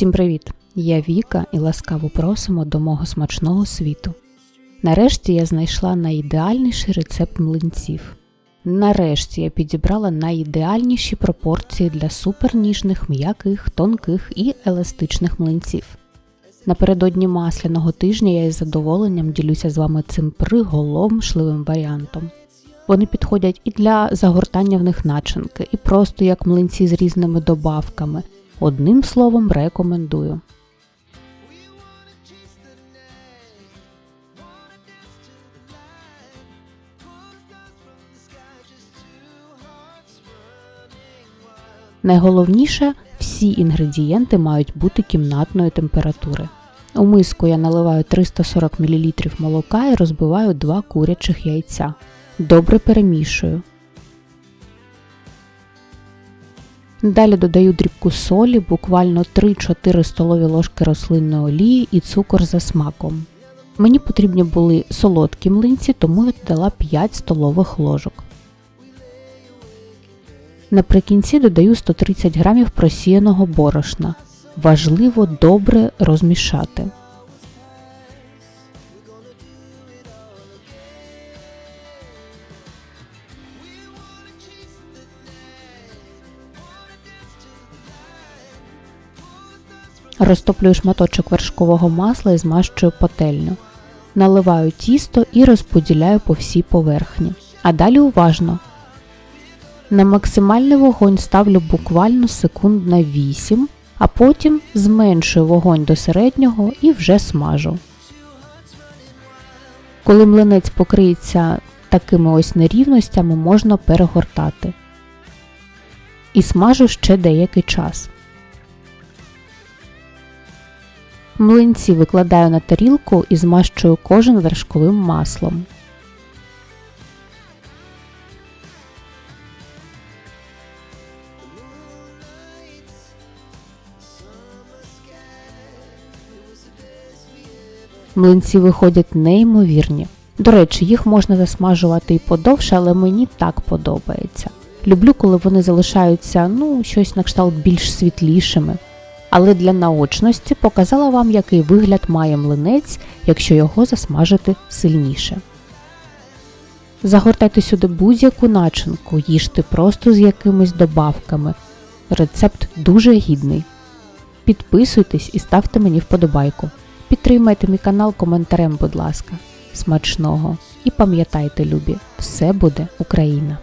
Всім привіт! Я Віка і ласкаво просимо до мого смачного світу. Нарешті я знайшла найідеальніший рецепт млинців. Нарешті я підібрала найідеальніші пропорції для суперніжних, м'яких, тонких і еластичних млинців. Напередодні масляного тижня я із задоволенням ділюся з вами цим приголомшливим варіантом. Вони підходять і для загортання в них начинки, і просто як млинці з різними добавками. Одним словом, рекомендую. Найголовніше, всі інгредієнти мають бути кімнатної температури. У миску я наливаю 340 мл молока і розбиваю 2 курячих яйця. Добре перемішую. Далі додаю дрібку солі, буквально 3-4 столові ложки рослинної олії і цукор за смаком. Мені потрібні були солодкі млинці, тому я додала 5 столових ложок. Наприкінці додаю 130 г просіяного борошна. Важливо добре розмішати. Розтоплюю шматочок вершкового масла і змащую пательню. Наливаю тісто і розподіляю по всій поверхні. А далі уважно. На максимальний вогонь ставлю буквально секунд на 8, а потім зменшую вогонь до середнього і вже смажу. Коли млинець покриється такими ось нерівностями, можна перегортати. І смажу ще деякий час. Млинці викладаю на тарілку і змащую кожен вершковим маслом. Млинці виходять неймовірні. До речі, їх можна засмажувати і подовше, але мені так подобається. Люблю, коли вони залишаються ну, щось на кшталт більш світлішими. Але для наочності показала вам, який вигляд має млинець, якщо його засмажити сильніше. Загортайте сюди будь-яку начинку, їжте просто з якимись добавками. Рецепт дуже гідний. Підписуйтесь і ставте мені вподобайку. Підтримайте мій канал коментарем, будь ласка. Смачного! І пам'ятайте, любі, все буде Україна!